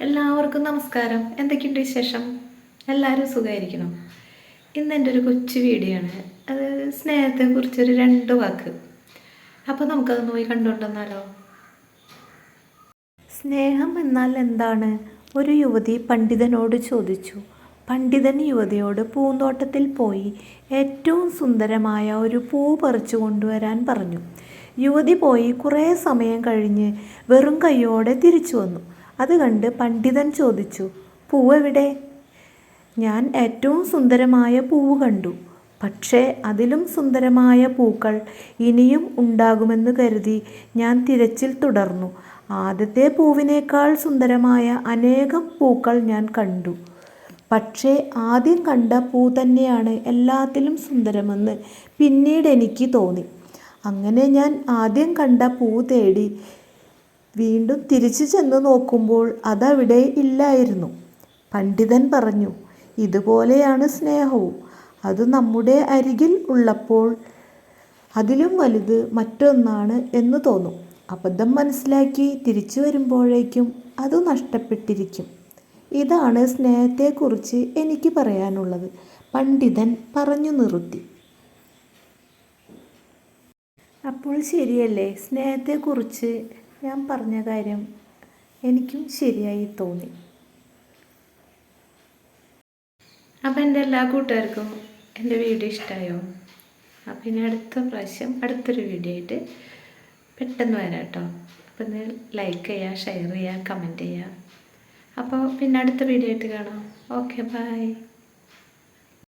എല്ലാവർക്കും നമസ്കാരം. എന്തൊക്കെയുണ്ട് വിശേഷം? എല്ലാവരും സുഖമായിരിക്കണം ഇന്ന് എന്റെ ഒരു കൊച്ചു വീഡിയോ ആണ്. അത് സ്നേഹത്തെക്കുറിച്ചൊരു രണ്ട് വാക്ക്. അപ്പോൾ നമുക്കത് പോയി കണ്ടുകൊണ്ടെന്നാലോ സ്നേഹം എന്നാൽ എന്താണ്? ഒരു യുവതി പണ്ഡിതനോട് ചോദിച്ചു. പണ്ഡിതൻ യുവതിയോട് പൂന്തോട്ടത്തിൽ പോയി ഏറ്റവും സുന്ദരമായ ഒരു പൂ പറിച്ചു കൊണ്ടുവരാൻ പറഞ്ഞു. യുവതി പോയി കുറേ സമയം കഴിഞ്ഞ് വെറും കൈയോടെ തിരിച്ചു വന്നു. അത് കണ്ട് പണ്ഡിതൻ ചോദിച്ചു പൂവെവിടെ? ഞാൻ ഏറ്റവും സുന്ദരമായ പൂവ് കണ്ടു. പക്ഷേ അതിലും സുന്ദരമായ പൂക്കൾ ഇനിയും ഉണ്ടാകുമെന്ന് കരുതി ഞാൻ തിരച്ചിൽ തുടർന്നു. ആദ്യത്തെ പൂവിനേക്കാൾ സുന്ദരമായ അനേകം പൂക്കൾ ഞാൻ കണ്ടു. പക്ഷേ ആദ്യം കണ്ട പൂ തന്നെയാണ് എല്ലാത്തിലും സുന്ദരമെന്ന് പിന്നീട് എനിക്ക് തോന്നി. അങ്ങനെ ഞാൻ ആദ്യം കണ്ട പൂ തേടി വീണ്ടും തിരിച്ചു ചെന്ന് നോക്കുമ്പോൾ അതവിടെ ഇല്ലായിരുന്നു. പണ്ഡിതൻ പറഞ്ഞു ഇതുപോലെയാണ് സ്നേഹവും. അത് നമ്മുടെ അരികിൽ ഉള്ളപ്പോൾ അതിലും വലുത് മറ്റൊന്നാണ് എന്ന് തോന്നും. അബദ്ധം മനസ്സിലാക്കി തിരിച്ചു വരുമ്പോഴേക്കും അത് നഷ്ടപ്പെട്ടിരിക്കും. ഇതാണ് സ്നേഹത്തെക്കുറിച്ച് എനിക്ക് പറയാനുള്ളത് പണ്ഡിതൻ പറഞ്ഞു നിർത്തി. അപ്പോൾ ശരിയല്ലേ? സ്നേഹത്തെക്കുറിച്ച് ഞാൻ പറഞ്ഞ കാര്യം എനിക്കും ശരിയായി തോന്നി. അപ്പം എന്റെ എല്ലാ കൂട്ടുകാർക്കും എന്റെ വീഡിയോ ഇഷ്ടമായോ? അപ്പം ഇനി അടുത്ത പ്രാവശ്യം അടുത്തൊരു വീഡിയോ ആയിട്ട് പെട്ടെന്ന് വരാം കേട്ടോ. അപ്പം ഒന്ന് ലൈക്ക് ചെയ്യുക ഷെയർ ചെയ്യുക കമന്റ് ചെയ്യുക. അപ്പോൾ പിന്നെ അടുത്ത വീഡിയോ ആയിട്ട് കാണാം. Okay bye